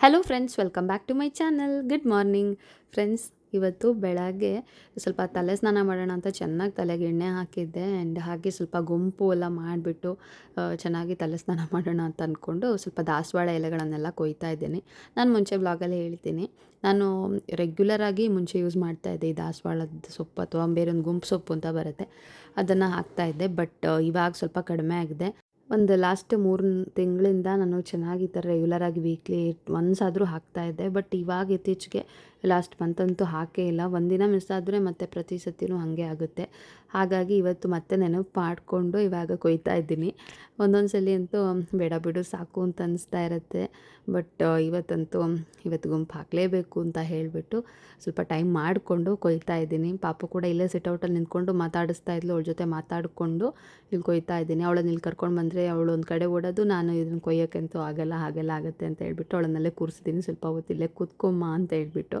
Hello friends welcome back to my channel good morning friends ಇವತ್ತು ಬೆಳಗ್ಗೆ ಸ್ವಲ್ಪ ತಲೆ ಸ್ನಾನ ಮಾಡೋಣ ಅಂತ ಚೆನ್ನಾಗಿ ತಲೆಗೆ ಎಣ್ಣೆ ಹಾಕಿದ್ದೆ ಆ್ಯಂಡ್ ಹಾಗೆ ಸ್ವಲ್ಪ ಗುಂಪು ಎಲ್ಲ ಮಾಡಿಬಿಟ್ಟು ಚೆನ್ನಾಗಿ ತಲೆ ಸ್ನಾನ ಮಾಡೋಣ ಅಂತ ಅಂದ್ಕೊಂಡು ಸ್ವಲ್ಪ ದಾಸವಾಳ ಎಲೆಗಳನ್ನೆಲ್ಲ ಕೊಯ್ತಾ ಇದ್ದೀನಿ. ನಾನು ಮುಂಚೆ ಬ್ಲಾಗಲ್ಲಿ ಹೇಳ್ತೀನಿ. ನಾನು ರೆಗ್ಯುಲರಾಗಿ ಮುಂಚೆ ಯೂಸ್ ಮಾಡ್ತಾ ಇದ್ದೆ ಈ ದಾಸವಾಳದ ಸೊಪ್ಪು ಅಥವಾ ಬೇರೆ ಒಂದು ಗುಂಪು ಸೊಪ್ಪು ಅಂತ ಬರುತ್ತೆ. ಅದನ್ನು ಹಾಕ್ತಾ ಇದ್ದೆ ಬಟ್ ಇವಾಗ ಸ್ವಲ್ಪ ಕಡಿಮೆ ಆಗಿದೆ. ಒಂದು ಲಾಸ್ಟ್ ಮೂರು ತಿಂಗಳಿಂದ ನಾನು ಚೆನ್ನಾಗಿ ಈ ಥರ ರೆಗ್ಯುಲರಾಗಿ ವೀಕ್ಲಿ ಒನ್ಸ್ ಆದರೂ ಹಾಕ್ತಾಯಿದ್ದೆ ಬಟ್ ಇವಾಗ ಇತ್ತೀಚೆಗೆ ಲಾಸ್ಟ್ ಮಂತ್ ಅಂತೂ ಹಾಕೇ ಇಲ್ಲ. ಒಂದಿನ ಮಿಸ್ ಆದರೆ ಮತ್ತೆ ಪ್ರತಿ ಸತಿನೂ ಹಾಗೆ ಆಗುತ್ತೆ. ಹಾಗಾಗಿ ಇವತ್ತು ಮತ್ತೆ ನೆನಪು ಮಾಡಿಕೊಂಡು ಇವಾಗ ಕೊಯ್ತಾ ಇದ್ದೀನಿ. ಒಂದೊಂದು ಸಲ ಅಂತೂ ಬೇಡ ಬಿಡು, ಸಾಕು ಅಂತ ಅನಿಸ್ತಾ ಇರುತ್ತೆ. ಬಟ್ ಇವತ್ತಂತೂ ಇವತ್ತು ಗುಂಪು ಹಾಕಲೇಬೇಕು ಅಂತ ಹೇಳಿಬಿಟ್ಟು ಸ್ವಲ್ಪ ಟೈಮ್ ಮಾಡಿಕೊಂಡು ಕೊಯ್ತಾ ಇದ್ದೀನಿ. ಪಾಪ ಕೂಡ ಇಲ್ಲೇ ಸಿಟೌಟಲ್ಲಿ ನಿಂತ್ಕೊಂಡು ಮಾತಾಡಿಸ್ತಾ ಇದ್ಲು. ಅವಳ ಜೊತೆ ಮಾತಾಡಿಕೊಂಡು ಇಲ್ಲಿ ಕೊಯ್ತಾ ಇದ್ದೀನಿ. ಅವಳನ್ನ ಇಲ್ಲಿ ಕರ್ಕೊಂಡು ಬಂದರೆ ಅವಳು ಒಂದು ಕಡೆ ಓಡೋದು, ನಾನು ಇದನ್ನು ಕೊಯ್ಯೋಕ್ಕಂತೂ ಆಗಲ್ಲ, ಹಾಗೆಲ್ಲ ಆಗುತ್ತೆ ಅಂತ ಹೇಳಿಬಿಟ್ಟು ಅವಳನ್ನಲ್ಲೇ ಕೂರಿಸಿದ್ದೀನಿ. ಸ್ವಲ್ಪ ಹೊತ್ತು ಇಲ್ಲೇ ಕೂತ್ಕೊಮ್ಮ ಅಂತ ಹೇಳ್ಬಿಟ್ಟು.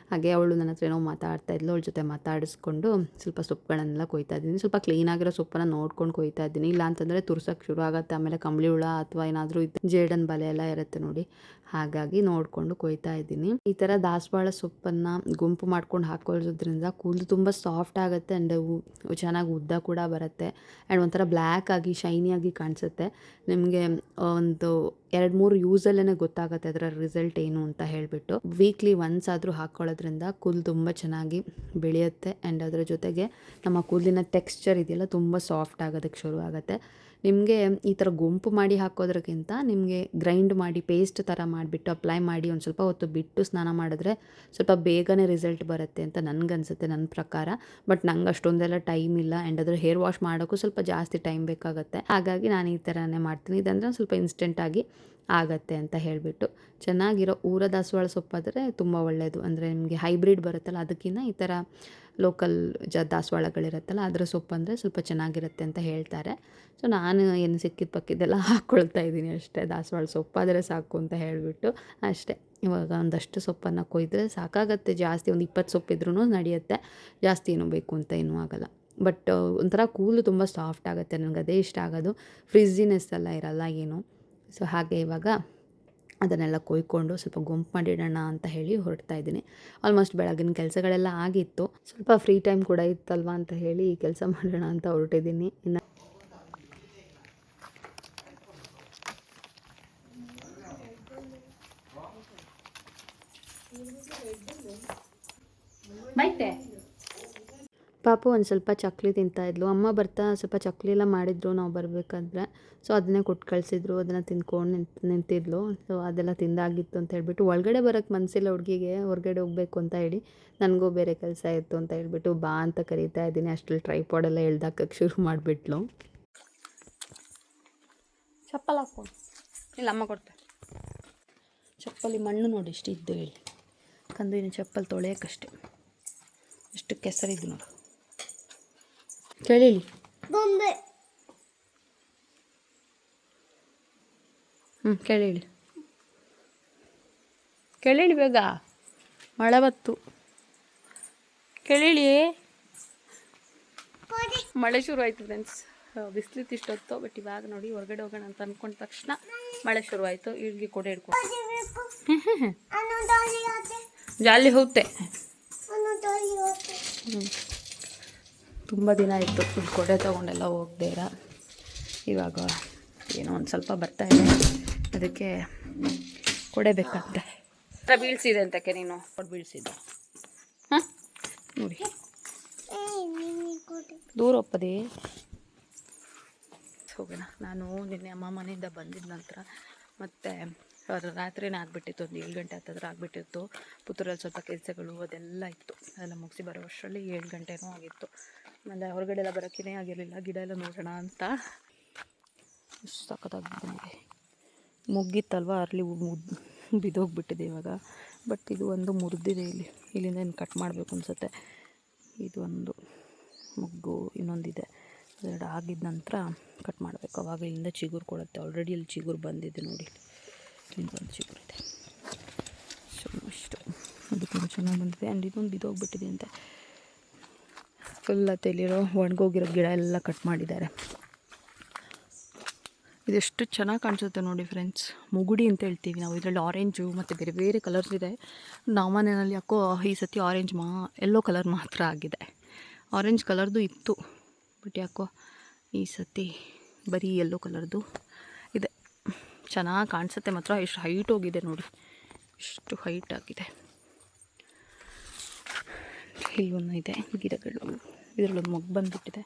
ಹಾಗೆ ಅವಳು ನನ್ನ ಹತ್ರ ಏನೋ ಮಾತಾಡ್ತಾ ಇದ್ಲು, ಅವಳ ಜೊತೆ ಮಾತಾಡಿಸ್ಕೊಂಡು ಸ್ವಲ್ಪ ಸೊಪ್ಪುಗಳನ್ನೆಲ್ಲ ಕೊಯ್ತಾ ಇದ್ದೀನಿ. ಸ್ವಲ್ಪ ಕ್ಲೀನಾಗಿರೋ ಸೊಪ್ಪನ್ನು ನೋಡ್ಕೊಂಡು ಕೊಯ್ತಾ ಇದ್ದೀನಿ. ಇಲ್ಲ ಅಂತಂದರೆ ತುರ್ಸೋಕ್ಕೆ ಶುರು ಆಗುತ್ತೆ, ಆಮೇಲೆ ಕಂಬಳಿ ಹುಳ ಅಥವಾ ಏನಾದರೂ ಜೇಡನ್ ಬಲೆ ಎಲ್ಲ ಇರುತ್ತೆ ನೋಡಿ. ಹಾಗಾಗಿ ನೋಡಿಕೊಂಡು ಕೊಯ್ತಾ ಇದ್ದೀನಿ. ಈ ಥರ ದಾಸವಾಳ ಸೊಪ್ಪನ್ನು ಗುಂಪು ಮಾಡ್ಕೊಂಡು ಹಾಕೊಳ್ಳೋದ್ರಿಂದ ಕೂದಲು ತುಂಬ ಸಾಫ್ಟ್ ಆಗುತ್ತೆ ಆ್ಯಂಡ್ ಚೆನ್ನಾಗಿ ಉದ್ದ ಕೂಡ ಬರುತ್ತೆ. ಆ್ಯಂಡ್ ಒಂಥರ ಬ್ಲ್ಯಾಕ್ ಆಗಿ ಶೈನಿಯಾಗಿ ಕಾಣಿಸುತ್ತೆ. ನಿಮಗೆ ಒಂದು ಎರಡು ಮೂರು ಯೂಸಲ್ಲೇ ಗೊತ್ತಾಗುತ್ತೆ ಅದರ ರಿಸಲ್ಟ್ ಏನು ಅಂತ ಹೇಳಿಬಿಟ್ಟು. ವೀಕ್ಲಿ ಒನ್ಸ್ ಆದರೂ ಹಾಕ್ಕೊಳ್ಳೋದ್ರಿಂದ ಕೂದಲು ತುಂಬ ಚೆನ್ನಾಗಿ ಬೆಳೆಯುತ್ತೆ. ಆ್ಯಂಡ್ ಅದರ ಜೊತೆಗೆ ನಮ್ಮ ಕೂದಲಿನ ಟೆಕ್ಸ್ಚರ್ ಇದೆಯಲ್ಲ ತುಂಬ ಸಾಫ್ಟ್ ಆಗೋದಕ್ಕೆ ಶುರು ಆಗುತ್ತೆ ನಿಮಗೆ ಈ ಥರ ಗುಂಪು ಮಾಡಿ ಹಾಕೋದ್ರಕ್ಕಿಂತ ನಿಮಗೆ ಗ್ರೈಂಡ್ ಮಾಡಿ, ಪೇಸ್ಟ್ ಥರ ಮಾಡಿಬಿಟ್ಟು ಅಪ್ಲೈ ಮಾಡಿ ಒಂದು ಸ್ವಲ್ಪ ಹೊತ್ತು ಬಿಟ್ಟು ಸ್ನಾನ ಮಾಡಿದ್ರೆ ಸ್ವಲ್ಪ ಬೇಗನೆ ರಿಸಲ್ಟ್ ಬರುತ್ತೆ ಅಂತ ನನಗನ್ಸುತ್ತೆ ನನ್ನ ಪ್ರಕಾರ. ಬಟ್ ನಂಗೆ ಅಷ್ಟೊಂದೆಲ್ಲ ಟೈಮ್ ಇಲ್ಲ ಆ್ಯಂಡ್ ಅದ್ರ ಹೇರ್ ವಾಶ್ ಮಾಡೋಕ್ಕೂ ಸ್ವಲ್ಪ ಜಾಸ್ತಿ ಟೈಮ್ ಬೇಕಾಗುತ್ತೆ. ಹಾಗಾಗಿ ನಾನು ಈ ಥರನೇ ಮಾಡ್ತೀನಿ. ಇದಂದರೆ ಸ್ವಲ್ಪ ಇನ್ಸ್ಟೆಂಟಾಗಿ ಆಗತ್ತೆ ಅಂತ ಹೇಳಿಬಿಟ್ಟು. ಚೆನ್ನಾಗಿರೋ ಊರ ದಾಸವಾಳ ಸೊಪ್ಪಾದರೆ ತುಂಬ ಒಳ್ಳೆಯದು ಅಂದರೆ ನಿಮಗೆ ಹೈಬ್ರಿಡ್ ಬರುತ್ತಲ್ಲ ಅದಕ್ಕಿಂತ ಈ ಥರ ಲೋಕಲ್ ಜ ದಾಸವಾಳಗಳಿರುತ್ತಲ್ಲ, ಅದರ ಸೊಪ್ಪು ಅಂದರೆ ಸ್ವಲ್ಪ ಚೆನ್ನಾಗಿರುತ್ತೆ ಅಂತ ಹೇಳ್ತಾರೆ. ಸೊ ನಾನು ಏನು ಸಿಕ್ಕಿದ ಪಕ್ಕಿದ್ದೆಲ್ಲ ಹಾಕ್ಕೊಳ್ತಾ ಇದ್ದೀನಿ ಅಷ್ಟೇ, ದಾಸವಾಳ ಸೊಪ್ಪಾದರೆ ಸಾಕು ಅಂತ ಹೇಳಿಬಿಟ್ಟು ಅಷ್ಟೇ. ಇವಾಗ ಒಂದಷ್ಟು ಸೊಪ್ಪನ್ನು ಕೊಯ್ದರೆ ಸಾಕಾಗತ್ತೆ, ಜಾಸ್ತಿ ಒಂದು ಇಪ್ಪತ್ತು ಸೊಪ್ಪಿದ್ರೂ ನಡೆಯುತ್ತೆ, ಜಾಸ್ತಿ ಏನೂ ಬೇಕು ಅಂತ ಏನೂ ಆಗೋಲ್ಲ. ಬಟ್ ಒಂಥರ ಕೂಲು ತುಂಬ ಸಾಫ್ಟ್ ಆಗುತ್ತೆ, ನನಗೆ ಅದೇ ಇಷ್ಟ ಆಗೋದು. ಫ್ರಿಜ್ಜಿನೆಸ್ ಎಲ್ಲ ಇರಲ್ಲ ಏನು. ಸೊ ಹಾಗೆ ಇವಾಗ ಅದನ್ನೆಲ್ಲ ಕೊಯ್ಕೊಂಡು ಸ್ವಲ್ಪ ಗುಂಪು ಮಾಡಿಡೋಣ ಅಂತ ಹೇಳಿ ಹೊರಡ್ತಾ ಇದ್ದೀನಿ. ಆಲ್ಮೋಸ್ಟ್ ಬೆಳಗಿನ ಕೆಲಸಗಳೆಲ್ಲ ಆಗಿತ್ತು. ಸ್ವಲ್ಪ ಫ್ರೀ ಟೈಮ್ ಕೂಡ ಇತ್ತಲ್ವಾ ಅಂತ ಹೇಳಿ ಈ ಕೆಲಸ ಮಾಡೋಣ ಅಂತ ಹೊರಟಿದ್ದೀನಿ. ಇನ್ನು ಪಾಪು ಒಂದು ಸ್ವಲ್ಪ ಚಕ್ಲಿ ತಿಂತಾಯಿದ್ಲು ಅಮ್ಮ ಬರ್ತಾ ಸ್ವಲ್ಪ ಚಕ್ಲಿ ಎಲ್ಲ ಮಾಡಿದ್ರು ನಾವು ಬರಬೇಕಾದ್ರೆ. ಸೊ ಅದನ್ನೇ ಕೊಟ್ಟು ಕಳಿಸಿದ್ರು, ಅದನ್ನು ತಿಂದ್ಕೊಂಡು ನಿಂತು, ನಿಂತಿದ್ಲು. ಸೊ ಅದೆಲ್ಲ ತಿಂದಾಗಿತ್ತು ಅಂತ ಹೇಳ್ಬಿಟ್ಟು, ಒಳಗಡೆ ಬರೋಕ್ಕೆ ಮನಸ್ಸಿಲ್ಲ ಹುಡುಗಿಗೆ, ಹೊರಗಡೆ ಹೋಗಬೇಕು ಅಂತ ಹೇಳಿ, ನನಗೂ ಬೇರೆ ಕೆಲಸ ಇತ್ತು ಅಂತ ಹೇಳ್ಬಿಟ್ಟು, ಬಾ ಅಂತ ಕರೀತಾ ಇದ್ದೀನಿ. ಅಷ್ಟರಲ್ಲಿ ಟ್ರೈಪಾಡೆಲ್ಲ ಎಳ್ದಾಕಕ್ಕೆ ಶುರು ಮಾಡಿಬಿಟ್ಲು. ಚಪ್ಪಲ್ ಹಾಕ್ಕೊಂಡು ಇಲ್ಲ, ಅಮ್ಮ ಕೊಡ್ತಾ ಚಪ್ಪಲಿ ಮಣ್ಣು ನೋಡಿ ಇಷ್ಟು ಇದ್ದು ಹೇಳಿ. ಕಂದು ಚಪ್ಪಲ್ ತೊಳೆಯೋಕ್ಕಷ್ಟೇ ಎಷ್ಟು ಕೆಸರಿದ್ದು ನೋಡು. ಕೇಳಿಲಿ. ಬೊಂಬೆ. ಹ್ಞೂ ಕೇಳಿ ಕೇಳಿಳಿ ಬೇಗ. ಮಳೆ ಬತ್ತು ಕೇಳಿಳಿ ಮಳೆ ಶುರು ಆಯಿತು ಫ್ರೆಂಡ್ಸ್ ಬಿಸಿಲಿತ್ತು ಇಷ್ಟೊತ್ತು ಬಟ್ ಇವಾಗ ನೋಡಿ ಹೊರಗಡೆ ಹೋಗೋಣ ಅಂತ ಅಂದ್ಕೊಂಡ ತಕ್ಷಣ ಮಳೆ ಶುರು ಆಯಿತು ಇಳ್ಗಿ ಕೊಡೆ ಹಿಡ್ಕೊಂಡು ಜಾಲಿ ಹೋಗುತ್ತೆ. ಹ್ಞೂ ತುಂಬ ದಿನ ಆಯಿತು ಫುಡ್ ಕೊಡೆ ತೊಗೊಂಡೆಲ್ಲ ಇರ. ಇವಾಗ ಏನೋ ಒಂದು ಸ್ವಲ್ಪ ಬರ್ತಾ ಇದೆ. ಅದಕ್ಕೆ ಕೊಡೆ ಬೇಕಾಗುತ್ತೆ ಬೀಳ್ಸಿದೆ ಅಂತಕ್ಕೆ ನೀನು? ಕೊಡು ಬೀಳ್ಸಿದ್ದೆ. ಹಾಂ? ನೋಡಿ. ದೂರ ಒಪ್ಪದೆ? ಹೋಗೋಣ. ನಾನು ನಿನ್ನೆ ಅಮ್ಮ ಮನೆಯಿಂದ ಬಂದಿದ್ದ ನಂತರ ಮತ್ತು ರಾತ್ರಿನೇ ಆಗಿಬಿಟ್ಟಿತ್ತು, ಒಂದು ಏಳು ಗಂಟೆ ಹತ್ತಿರ ಆಗಿಬಿಟ್ಟಿತ್ತು. ಪುತ್ತೂರಲ್ಲಿ ಸ್ವಲ್ಪ ಕೆಲಸಗಳು ಅದೆಲ್ಲ ಇತ್ತು. ಅದೆಲ್ಲ ಮುಗಿಸಿ ಬರೋ ಅಷ್ಟರಲ್ಲಿ ಏಳು ಗಂಟೆನೂ ಆಗಿತ್ತು. ಆಮೇಲೆ ಹೊರಗಡೆ ಎಲ್ಲ ಬರೋಕ್ಕೇ ಆಗಿರಲಿಲ್ಲ. ಗಿಡ ಎಲ್ಲ ನೋಡೋಣ ಅಂತ. ಸಖತ್ತಾಗಿದೆ ಮುಗ್ಗಿತ್ತಲ್ವ ಅರಳಿ ಬಿದ್ದೋಗ್ಬಿಟ್ಟಿದೆ ಇವಾಗ. ಬಟ್ ಇದು ಒಂದು ಮುರಿದಿದೆ ಇಲ್ಲಿ. ಇಲ್ಲಿಂದ ಏನು ಕಟ್ ಮಾಡಬೇಕು ಅನಿಸುತ್ತೆ. ಇದು ಒಂದು ಮುಗ್ಗು ಇನ್ನೊಂದಿದೆ. ಅದೆರಡು ಆಗಿದ ನಂತರ ಕಟ್ ಮಾಡಬೇಕು. ಅವಾಗ ಇಲ್ಲಿಂದ ಚಿಗುರು ಕೊಡುತ್ತೆ. ಆಲ್ರೆಡಿ ಇಲ್ಲಿ ಚಿಗುರು ಬಂದಿದೆ ನೋಡಿ. ಇಲ್ಲಿಂದ ಒಂದು ಚಿಗುರು ಇದೆ ಸೊ ಇಷ್ಟು ಅದಕ್ಕೆ ಚೆನ್ನಾಗಿ ಬಂದಿದೆ. ಆ್ಯಂಡ್ ಇದೊಂದು ಬಿದ್ದೋಗ್ಬಿಟ್ಟಿದೆ ಅಂತೆ. ಫುಲ್ ತೆಲಿರೋ ಒಣಗೋಗಿರೋ ಗಿಡ ಎಲ್ಲ ಕಟ್ ಮಾಡಿದ್ದಾರೆ. ಇದೆಷ್ಟು ಚೆನ್ನಾಗಿ ಕಾಣಿಸುತ್ತೆ ನೋಡಿ ಫ್ರೆಂಡ್ಸ್ ಮುಗುಡಿ ಅಂತ ಹೇಳ್ತೀವಿ ನಾವು. ಇದರಲ್ಲಿ ಆರೆಂಜು ಮತ್ತು ಬೇರೆ ಬೇರೆ ಕಲರ್ಸ್ ಇದೆ. ನಾವು ಮನೆಯಲ್ಲಿ ಯಾಕೋ ಈ ಸತಿ ಆರೆಂಜ್ ಮಾ ಎಲ್ಲೋ ಕಲರ್ ಮಾತ್ರ ಆಗಿದೆ. ಆರೆಂಜ್ ಕಲರ್ದು ಇತ್ತು. ಬಟ್ ಯಾಕೋ ಈ ಸತಿ ಬರೀ ಎಲ್ಲೋ ಕಲರ್ದು ಚೆನ್ನಾಗಿ ಕಾಣಿಸುತ್ತೆ ಮಾತ್ರ. ಎಷ್ಟು ಹೈಟ್ ಹೋಗಿದೆ ನೋಡಿ. ಇಷ್ಟು ಹೈಟ್ ಆಗಿದೆ. ಇಲ್ಲಿ ಒಂದು ಇದೆ, ಗಿಡಗಳು. ಇದರಲ್ಲೊಂದು ಮಗು ಬಂದುಬಿಟ್ಟಿದೆ.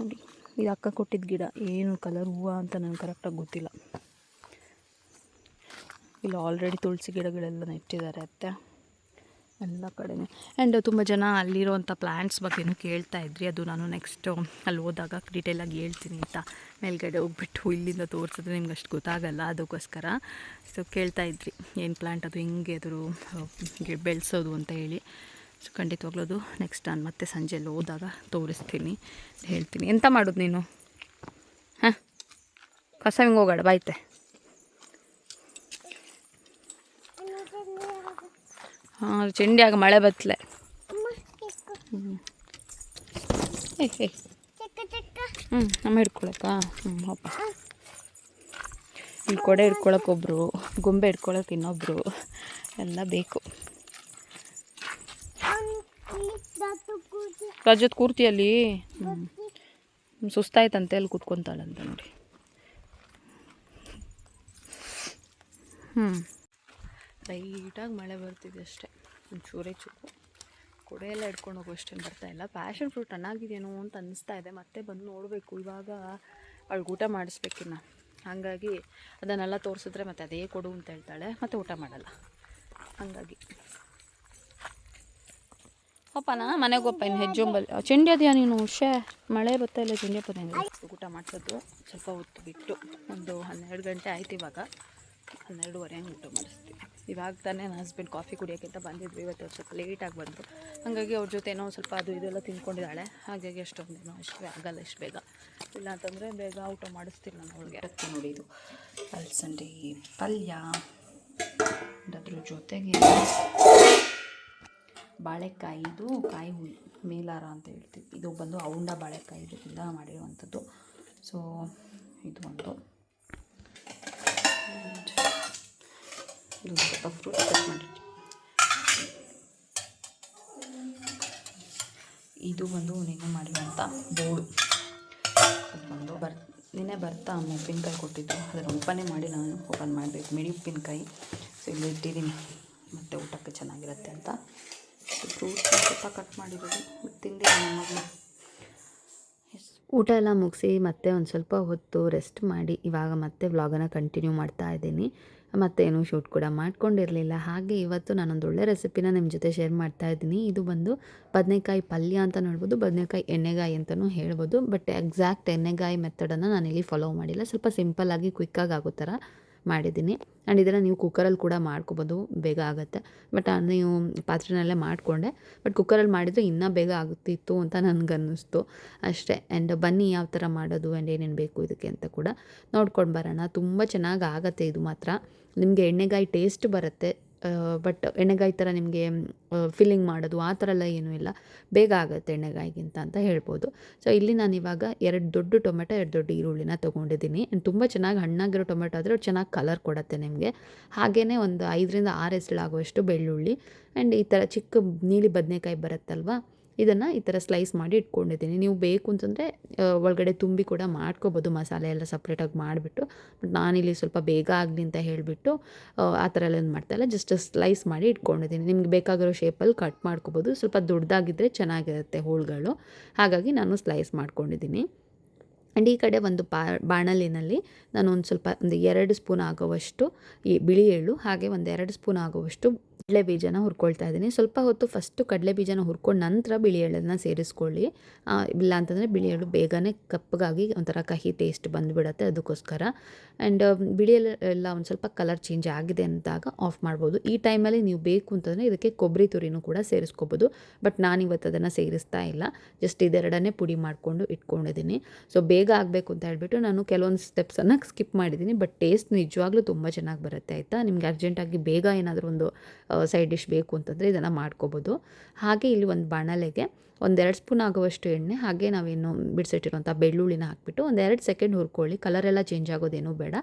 ನೋಡಿ, ಇದು ಅಕ್ಕ ಕೊಟ್ಟಿದ್ದ ಗಿಡ. ಏನು ಕಲರ್ ಹೂವು ಅಂತ ನನಗೆ ಕರೆಕ್ಟಾಗಿ ಗೊತ್ತಿಲ್ಲ. ಇಲ್ಲಿ ಆಲ್ರೆಡಿ ತುಳಸಿ ಗಿಡಗಳೆಲ್ಲ ನೆಟ್ಟಿದ್ದಾರೆ ಅತ್ತೆ. ಎಲ್ಲ ಕಡೆನೇ. ಆ್ಯಂಡ್ ತುಂಬ ಜನ ಅಲ್ಲಿರೋವಂಥ ಪ್ಲ್ಯಾಂಟ್ಸ್ ಬಗ್ಗೆನೂ ಕೇಳ್ತಾ ಇದ್ರಿ. ಅದು ನಾನು ನೆಕ್ಸ್ಟ್ ಅಲ್ಲಿ ಹೋದಾಗ ಡೀಟೇಲಾಗಿ ಹೇಳ್ತೀನಿ ಅಂತ ಮೇಲ್ಗಡೆ ಹೋಗ್ಬಿಟ್ಟು ಇಲ್ಲಿಂದ ತೋರಿಸಿದ್ರೆ ನಿಮ್ಗೆ ಅಷ್ಟು ಗೊತ್ತಾಗಲ್ಲ ಅದಕ್ಕೋಸ್ಕರ. ಸೊ ಕೇಳ್ತಾ ಇದ್ರಿ, ಏನು ಪ್ಲ್ಯಾಂಟ್ ಅದು, ಹೆಂಗೆ ಅದರ ಬೆಳೆಸೋದು ಅಂತ ಹೇಳಿ. ಸೊ ಖಂಡಿತವಾಗ್ಲೂ ಅದು ನೆಕ್ಸ್ಟ್ ನಾನು ಮತ್ತೆ ಸಂಜೆಯಲ್ಲಿ ಹೋದಾಗ ತೋರಿಸ್ತೀನಿ, ಹೇಳ್ತೀನಿ. ಎಂತ ಮಾಡೋದು ನೀನು? ಹಾಂ? ಕಸ ಹಿಂಗೆ ಹೋಗೋಣ ಬಾಯ್ತೆ ಹಾಂ ಚೆಂಡಿಯಾಗ ಮಳೆ ಬತ್ತಲೆ ಹ್ಞೂ ನಮ್ಮ ಹಿಡ್ಕೊಳಕ್ಕ? ಹ್ಞೂ ಹಬ್ಬ ಇಲ್ಲಿ ಕೊಡೆ ಹಿಡ್ಕೊಳಕ್ಕೆ ಒಬ್ಬರು ಗೊಂಬೆ ಹಿಡ್ಕೊಳಕ್ಕೆ ಇನ್ನೊಬ್ಬರು ಎಲ್ಲ ಬೇಕು. ರಜತ್ ಕೂರ್ತಿಯಲ್ಲಿ ಹ್ಞೂ ಸುಸ್ತಾಯ್ತಂತೆ ಅಲ್ಲಿ ಅಂತ ನೋಡಿ. ಹ್ಞೂ ಲೈಟಾಗಿ ಮಳೆ ಬರ್ತಿದೆ ಅಷ್ಟೇ. ಒಂಚೂರೇ ಚೂರು ಕೊಡೆ ಎಲ್ಲ ಹಿಡ್ಕೊಂಡು ಹೋಗೋ ಅಷ್ಟೇನು ಬರ್ತಾ ಇಲ್ಲ. ಪ್ಯಾಷನ್ ಫ್ರೂಟ್ ಹಣ್ಣಾಗಿದೆಯೇನೋ ಅಂತ ಅನ್ನಿಸ್ತಾ ಇದೆ. ಮತ್ತೆ ಬಂದು ನೋಡಬೇಕು. ಇವಾಗ ಅವಳಿಗೆ ಊಟ ಮಾಡಿಸ್ಬೇಕಿನ್ನ ಹಾಗಾಗಿ ಅದನ್ನೆಲ್ಲ ತೋರಿಸಿದ್ರೆ ಮತ್ತೆ ಅದೇ ಕೊಡು ಅಂತ ಹೇಳ್ತಾಳೆ. ಮತ್ತೆ ಊಟ ಮಾಡಲ್ಲ. ಹಾಗಾಗಿ. ಮನೆಗೆ ಒಪ್ಪ ಇನ್ನು ಹೆಜ್ಜೊಂಬಲ್ಲಿ ಚೆಂಡಿ ಅದೆಯಾ ನೀನು? ಹುಷೆ ಮಳೆ ಬರ್ತಾ ಇಲ್ಲ ಚೆಂಡಿ ಊಟ ಮಾಡಿಸೋದು. ಸ್ವಲ್ಪ ಹೊತ್ತು ಬಿಟ್ಟು ಒಂದು ಹನ್ನೆರಡು ಗಂಟೆ ಆಯ್ತು ಇವಾಗ. ಹನ್ನೆರಡುವರೆ ಹಂಗೆ ಊಟ ಮಾಡಿಸ್ತೀವಿ. ಇವಾಗ ತಾನೇ ನನ್ನ ಹಸ್ಬೆಂಡ್ ಕಾಫಿ ಕುಡಿಯೋಕ್ಕಿಂತ ಬಂದಿದ್ವಿ, ಇವತ್ತು ಸ್ವಲ್ಪ ಲೇಟಾಗಿ ಬಂದರು ಹಾಗಾಗಿ ಅವ್ರ ಜೊತೆ ಏನೋ ಸ್ವಲ್ಪ ಅದು ಇದೆಲ್ಲ ತಿಂದ್ಕೊಂಡಿದ್ದಾಳೆ ಹಾಗಾಗಿ ಅಷ್ಟೊಂದೇನೋ ಅಷ್ಟು ಆಗಲ್ಲ, ಇಷ್ಟು ಬೇಗ. ಇಲ್ಲ ಅಂತಂದರೆ ಬೇಗ ಊಟ ಮಾಡಿಸ್ತೀನಿ ನಾನು ಅವ್ಳಿಗೆ. ಅದಕ್ಕೆ ನೋಡಿ ಇದು ಅಲ್ಸಂಡಿ ಪಲ್ಯ ಅದ್ರ ಜೊತೆಗೆ ಬಾಳೆಕಾಯಿದು ಕಾಯಿ ಹುಳಿ ಮೇಲಾರ ಅಂತ ಹೇಳ್ತೀವಿ. ಇದು ಬಂದು ಔಂಡ ಬಾಳೆಕಾಯಿ ಇದರಿಂದ ಮಾಡಿರುವಂಥದ್ದು. ಸೊ ಇದು ಒಂದು. ಇದು ಸ್ವಲ್ಪ ಫ್ರೂಟ್ ಕಟ್ ಮಾಡಿ. ಇದು ಬಂದು ನಿನ್ನೆ ಮಾಡಿರುವಂಥ ಬೋಳು. ಬಂದು ಬರ್, ನಿನ್ನೆ ಬರ್ತಾ ಉಪ್ಪಿನಕಾಯಿ ಕೊಟ್ಟಿದ್ದು. ಅದನ್ನು ಓಪನೇ ಮಾಡಿ ನಾನು ಓಪನ್ ಮಾಡಬೇಕು. ಮಿಡಿ ಉಪ್ಪಿನಕಾಯಿ. ಸೊ ಇಲ್ಲಿ ಇಟ್ಟಿದ್ದೀನಿ. ಮತ್ತು ಊಟಕ್ಕೆ ಚೆನ್ನಾಗಿರುತ್ತೆ ಅಂತ. ಫ್ರೂಟ್ಸ್ ಸ್ವಲ್ಪ ಕಟ್ ಮಾಡಿರೋದು. ಮತ್ತು ಮಗಳು ಊಟ ಎಲ್ಲ ಮುಗಿಸಿ ಮತ್ತೆ ಒಂದು ಸ್ವಲ್ಪ ಹೊತ್ತು ರೆಸ್ಟ್ ಮಾಡಿ. ಇವಾಗ ಮತ್ತೆ ವ್ಲಾಗನ್ನು ಕಂಟಿನ್ಯೂ ಮಾಡ್ತಾ ಇದ್ದೀನಿ. ಮತ್ತೇನು ಶೂಟ್ ಕೂಡ ಮಾಡ್ಕೊಂಡಿರಲಿಲ್ಲ. ಹಾಗೆ ಇವತ್ತು ನಾನೊಂದು ಒಳ್ಳೆ ರೆಸಿಪಿನ ನಿಮ್ಮ ಜೊತೆ ಶೇರ್ ಮಾಡ್ತಾ ಇದ್ದೀನಿ. ಇದು ಬಂದು ಬದನೆಕಾಯಿ ಪಲ್ಯ ಅಂತ ನೋಡ್ಬೋದು, ಬದನೆಕಾಯಿ ಎಣ್ಣೆಗಾಯಿ ಅಂತಲೂ ಹೇಳ್ಬೋದು. ಬಟ್ ಎಕ್ಸಾಕ್ಟ್ ಎಣ್ಣೆಗಾಯಿ ಮೆಥಡನ್ನು ನಾನಿಲ್ಲಿ ಫಾಲೋ ಮಾಡಿಲ್ಲ. ಸ್ವಲ್ಪ ಸಿಂಪಲ್ಲಾಗಿ ಕ್ವಿಕ್ಕಾಗಿ ಆಗೋ ಥರ ಮಾಡಿದ್ದೀನಿ. ಆ್ಯಂಡ್ ಇದನ್ನು ನೀವು ಕುಕ್ಕರಲ್ಲಿ ಕೂಡ ಮಾಡ್ಕೊಬೋದು, ಬೇಗ ಆಗುತ್ತೆ. ಬಟ್ ನೀವು ಪಾತ್ರೆನಲ್ಲೇ ಮಾಡಿಕೊಂಡೆ. ಬಟ್ ಕುಕ್ಕರಲ್ಲಿ ಮಾಡಿದರೆ ಇನ್ನೂ ಬೇಗ ಆಗುತ್ತಿತ್ತು ಅಂತ ನನಗನ್ನಿಸ್ತು. ಅಷ್ಟೇ. ಆ್ಯಂಡ್ ಬನ್ನಿ ಯಾವ ಥರ ಮಾಡೋದು ಆ್ಯಂಡ್ ಏನೇನು ಬೇಕು ಇದಕ್ಕೆ ಅಂತ ಕೂಡ ನೋಡ್ಕೊಂಡು ಬರೋಣ. ತುಂಬ ಚೆನ್ನಾಗಿ ಆಗುತ್ತೆ ಇದು ಮಾತ್ರ. ನಿಮಗೆ ಎಣ್ಣೆಗಾಯಿ ಟೇಸ್ಟ್ ಬರುತ್ತೆ ಬಟ್ ಎಣ್ಣೆಗಾಯಿ ಥರ ನಿಮಗೆ ಫಿಲ್ಲಿಂಗ್ ಮಾಡೋದು ಆ ಥರ ಎಲ್ಲ ಏನೂ ಇಲ್ಲ. ಬೇಗ ಆಗುತ್ತೆ ಎಣ್ಣೆಗಾಯಿಗಿಂತ ಅಂತ ಹೇಳ್ಬೋದು. ಸೊ ಇಲ್ಲಿ ನಾನು ಇವಾಗ ಎರಡು ದೊಡ್ಡ ಟೊಮೆಟೊ, ಎರಡು ದೊಡ್ಡ ಈರುಳ್ಳಿನ ತೊಗೊಂಡಿದ್ದೀನಿ. ತುಂಬ ಚೆನ್ನಾಗಿ ಹಣ್ಣಾಗಿರೋ ಟೊಮೆಟೊ ಆದರೆ ಚೆನ್ನಾಗಿ ಕಲರ್ ಕೊಡುತ್ತೆ ನಿಮಗೆ. ಹಾಗೆಯೇ ಒಂದು ಐದರಿಂದ ಆರು ಎಸಳಾಗುವಷ್ಟು ಬೆಳ್ಳುಳ್ಳಿ ಆ್ಯಂಡ್ ಈ ಥರ ಚಿಕ್ಕ ನೀಲಿ ಬದನೆಕಾಯಿ ಬರುತ್ತಲ್ವ ಇದನ್ನು ಈ ಥರ ಸ್ಲೈಸ್ ಮಾಡಿ ಇಟ್ಕೊಂಡಿದ್ದೀನಿ. ನೀವು ಬೇಕು ಅಂತಂದರೆ ಒಳಗಡೆ ತುಂಬಿ ಕೂಡ ಮಾಡ್ಕೋಬೋದು. ಮಸಾಲೆ ಎಲ್ಲ ಸಪ್ರೇಟಾಗಿ ಮಾಡಿಬಿಟ್ಟು ಬಟ್ ನಾನಿಲ್ಲಿ ಸ್ವಲ್ಪ ಬೇಗ ಆಗಲಿ ಅಂತ ಹೇಳಿಬಿಟ್ಟು, ಆ ಥರ ಎಲ್ಲ ಏನು ಮಾಡ್ತಾಯಿಲ್ಲ ಜಸ್ಟ್ ಸ್ಲೈಸ್ ಮಾಡಿ ಇಟ್ಕೊಂಡಿದ್ದೀನಿ. ನಿಮ್ಗೆ ಬೇಕಾಗಿರೋ ಶೇಪಲ್ಲಿ ಕಟ್ ಮಾಡ್ಕೋಬೋದು. ಸ್ವಲ್ಪ ದೊಡ್ಡದಾಗಿದ್ದರೆ ಚೆನ್ನಾಗಿರುತ್ತೆ ಹೋಳುಗಳು. ಹಾಗಾಗಿ ನಾನು ಸ್ಲೈಸ್ ಮಾಡ್ಕೊಂಡಿದ್ದೀನಿ. ಆ್ಯಂಡ್ ಈ ಕಡೆ ಒಂದು ಪಾ ಬಾಣಲಿನಲ್ಲಿ ನಾನು ಒಂದು ಸ್ವಲ್ಪ, ಒಂದು ಎರಡು ಸ್ಪೂನ್ ಆಗೋವಷ್ಟು ಈ ಬಿಳಿ ಎಳ್ಳು, ಹಾಗೆ ಒಂದು ಎರಡು ಸ್ಪೂನ್ ಆಗುವಷ್ಟು ಕಡಲೆ ಬೀಜನ ಹುರ್ಕೊಳ್ತಾ ಇದ್ದೀನಿ. ಸ್ವಲ್ಪ ಹೊತ್ತು ಫಸ್ಟು ಕಡಲೆ ಬೀಜನ ಹುರ್ಕೊಂಡು ನಂತರ ಬಿಳಿ ಎಳ್ಳನ್ನು ಸೇರಿಸ್ಕೊಳ್ಳಿ. ಇಲ್ಲ ಅಂತಂದರೆ ಬಿಳಿ ಎಳ್ಳು ಬೇಗನೆ ಕಪ್ಪಗಾಗಿ ಒಂಥರ ಕಹಿ ಟೇಸ್ಟ್ ಬಂದುಬಿಡತ್ತೆ ಅದಕ್ಕೋಸ್ಕರ. ಆ್ಯಂಡ್ ಬಿಳಿ ಎಲ್ಲ ಒಂದು ಸ್ವಲ್ಪ ಕಲರ್ ಚೇಂಜ್ ಆಗಿದೆ ಅಂದಾಗ ಆಫ್ ಮಾಡ್ಬೋದು. ಈ ಟೈಮಲ್ಲಿ ನೀವು ಬೇಕು ಅಂತಂದರೆ ಇದಕ್ಕೆ ಕೊಬ್ಬರಿ ತುರಿನೂ ಕೂಡ ಸೇರಿಸ್ಕೋಬೋದು. ಬಟ್ ನಾನಿವತ್ತು ಅದನ್ನು ಸೇರಿಸ್ತಾ ಇಲ್ಲ. ಜಸ್ಟ್ ಇದೆರಡನ್ನೇ ಪುಡಿ ಮಾಡಿಕೊಂಡು ಇಟ್ಕೊಂಡಿದ್ದೀನಿ. ಸೊ ಬೇಗ ಆಗಬೇಕು ಅಂತ ಹೇಳ್ಬಿಟ್ಟು ನಾನು ಕೆಲವೊಂದು ಸ್ಟೆಪ್ಸನ್ನು ಸ್ಕಿಪ್ ಮಾಡಿದ್ದೀನಿ. ಬಟ್ ಟೇಸ್ಟ್ ನಿಜವಾಗ್ಲೂ ತುಂಬ ಚೆನ್ನಾಗಿ ಬರುತ್ತೆ ಆಯಿತಾ? ನಿಮ್ಗೆ ಅರ್ಜೆಂಟಾಗಿ ಬೇಗ ಏನಾದರೂ ಒಂದು ಸೈಡ್ ಡಿಶ್ ಬೇಕು ಅಂತಂದರೆ ಇದನ್ನು ಮಾಡ್ಕೋಬೋದು. ಹಾಗೆ ಇಲ್ಲಿ ಒಂದು ಬಾಣಲೆಗೆ ಒಂದೆರಡು ಸ್ಪೂನ್ ಆಗುವಷ್ಟು ಎಣ್ಣೆ, ಹಾಗೆ ನಾವೇನು ಬಿಡಿಸಿಟ್ಟಿರುವಂಥ ಬೆಳ್ಳುಳ್ಳಿನ ಹಾಕ್ಬಿಟ್ಟು ಒಂದು ಎರಡು ಸೆಕೆಂಡ್ ಹುರ್ಕೊಳ್ಳಿ. ಕಲರೆಲ್ಲ ಚೇಂಜ್ ಆಗೋದೇನೂ ಬೇಡ.